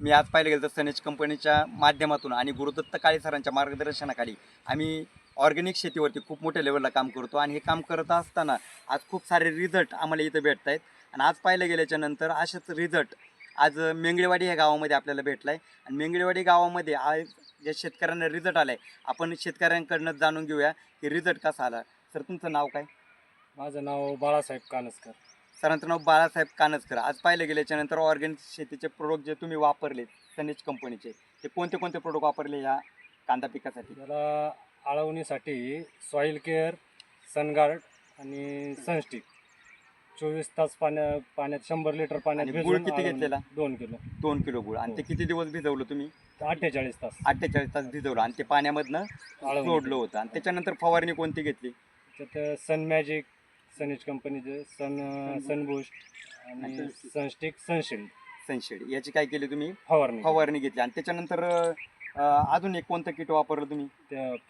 मी आज पाहिलं गेलं तर सनेज कंपनीच्या माध्यमातून आणि गुरुदत्त काळे सरांच्या मार्गदर्शनाखाली आम्ही ऑर्गॅनिक शेतीवरती खूप मोठ्या लेवलला काम करतो आणि हे काम करत असताना आज खूप सारे रिझल्ट आम्हाला इथं भेटत आहेत. आणि आज पाहिलं गेल्याच्यानंतर असेच रिझल्ट आज मेंगळेवाडी ह्या गावामध्ये आपल्याला भेटला आहे आणि मेंगळेवाडी गावामध्ये आज ज्या शेतकऱ्यांना रिझल्ट आला आहे आपण शेतकऱ्यांकडनं जाणून घेऊया की रिझल्ट कसा आला. सर तुमचं नाव काय? माझं नाव बाळासाहेब कानसकर. सरांचं नाव बाळासाहेब कानसकर आज पाहिलं गेल्याच्यानंतर ऑर्गॅनिक शेतीचे प्रोडक्ट जे तुम्ही वापरले सनेज कंपनीचे ते कोणते कोणते प्रोडक्ट वापरले ह्या कांदा पिकासाठी? त्याला आळवणीसाठी सॉईल केअर सनगार्ड आणि सनस्टिक चोवीस तास पाण्या पाण्यात शंभर लिटर पाण्यात आणि गुळ भिजवून किती आळवणी- घेतलेला? दोन किलो. दोन किलो गुळ. आणि ते हो. किती दिवस भिजवलं तुम्ही? अठ्ठेचाळीस तास. अठ्ठेचाळीस तास भिजवलं आणि ते पाण्यामधनं आळवणी. सोडलं होतं. आणि त्याच्यानंतर फवारणी कोणती घेतली? त्यात सन मॅजिक सनेज कंपनीचे सन सनबुस्ट आणि सनस्टिक सनशिल्ड. सनशेड याची काय केली तुम्ही? फवारणी फवारणी घेतली. आणि त्याच्यानंतर अं, अजून एक कोणतं किट वापरलं तुम्ही?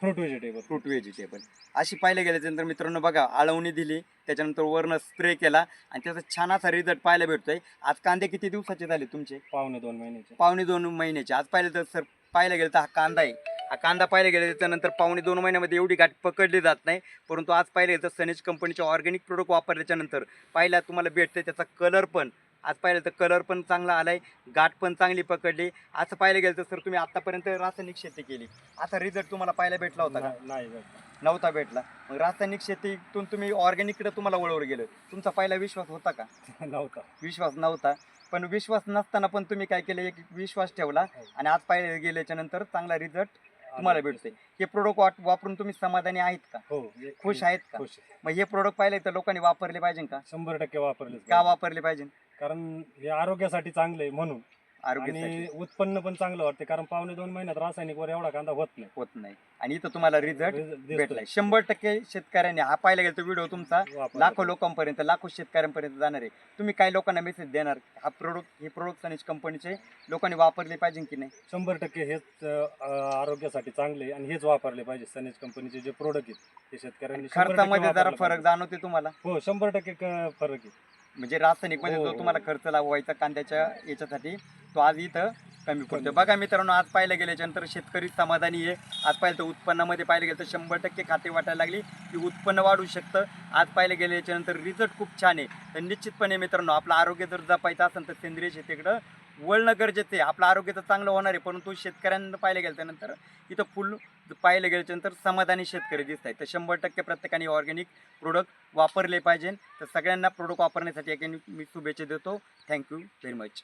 Fruit vegetable. Fruit vegetable. अशी पाहिलं गेल्याच्यानंतर मित्रांनो बघा आळवणी दिली त्याच्यानंतर वरनं स्प्रे केला आणि त्याचा छान असा रिझल्ट पाहायला भेटतोय. आज कांदे किती दिवसाचे झाले तुमचे? पावणे दोन महिन्याचे. पावणे दोन महिन्याचे. आज पाहिलं तर सर पाहायला गेलं तर हा कांदा आहे. हा कांदा पाहायला गेला त्याच्यानंतर पावणे दोन महिन्यामध्ये एवढी गाठ पकडली जात नाही. परंतु आज पाहिलं तर सनेज कंपनीचे ऑर्गॅनिक प्रोडक्ट वापरल्याच्या नंतर पाहिला तुम्हाला भेटते त्याचा कलर पण. आज पाहिलं तर कलर पण चांगला आलाय गाठ पण चांगली पकडली. असं पाहिलं गेलं तर सर तुम्ही आतापर्यंत रासायनिक शेती केली. असा रिझल्ट तुम्हाला पाहायला भेटला होता का? नाही-. नव्हता भेटला. मग रासायनिक शेतीतून तुम्ही ऑर्गॅनिककडे तुम्हाला वळवर गेलं. तुमचा पहिला विश्वास होता का? नव्हता. विश्वास नव्हता. पण विश्वास नसताना पण तुम्ही काय केलं? एक विश्वास ठेवला. आणि आज पाहिजे गेल्याच्यानंतर चांगला रिझल्ट तुम्हाला भेटतोय. हे प्रोडक्ट वापरून तुम्ही समाधानी आहेत का? हो खुश आहेत का? खुश मग हे प्रोडक्ट पाहिले तर लोकांनी वापरले पाहिजे का? शंभर टक्के वापरले का वापरले पाहिजे? कारण हे आरोग्यासाठी चांगलं आहे आरोग्यासाठी. आणि उत्पन्न पण चांगलं वाटते कारण पावणे दोन महिन्यात रासायनिक वर एवढा कांदा होत नाही. होत नाही. आणि इथं तुम्हाला रिझल्ट. भेटलाय. शंभर टक्के शेतकऱ्यांनी हा पाहिला गेला तो व्हिडिओ तुमचा. लाखो लोकांपर्यंत लाखो शेतकऱ्यांपर्यंत जाणार आहे. तुम्ही काही लोकांना मेसेज देणार? हा प्रोडक्ट हे प्रोडक्ट सनेज कंपनीचे लोकांनी वापरले पाहिजे की नाही? शंभर टक्के हेच अं, आरोग्यासाठी चांगले आणि हेच वापरले पाहिजे सनेज कंपनीचे जे प्रोडक्ट आहेत ते शेतकऱ्यांनी शंभर टक्के खर्चामध्ये जरा वापरले फरक पाहिजे. जाणवते तुम्हाला? हो शंभर टक्के क- फरक आहे. म्हणजे रासायनिकमध्ये हो, जो हो. तुम्हाला खर्च लावायचा कांद्याच्या याच्यासाठी तो आज इथं कमी पडतो बघा मित्रांनो आज पाहायला गेल्याच्यानंतर शेतकरी समाधानी आहे. आज पाहिलं तर उत्पन्नामध्ये पाहिलं गेलं तर शंभर टक्के खाते वाटायला लागली. की उत्पन्न वाढू शकतं. आज पाहिलं गेल्याच्यानंतर रिझल्ट खूप छान आहे. तर निश्चितपणे मित्रांनो आपलं आरोग्य जर जपायचं असेल तर सेंद्रिय शेतीकडं वळणं गरजेचं आहे आपलं आरोग्य तर चांगलं होणार आहे. परंतु शेतकऱ्यांना पाहिलं गेलं त्यानंतर इथं फुल पाहिलं गेल्याच्यानंतर समाधानी शेतकरी दिसत आहेत. तर शंभर टक्के प्रत्येकाने ऑर्गॅनिक प्रोडक्ट वापरले पाहिजे. तर सगळ्यांना प्रोडक्ट वापरण्यासाठी मी शुभेच्छा देतो. Thank you very much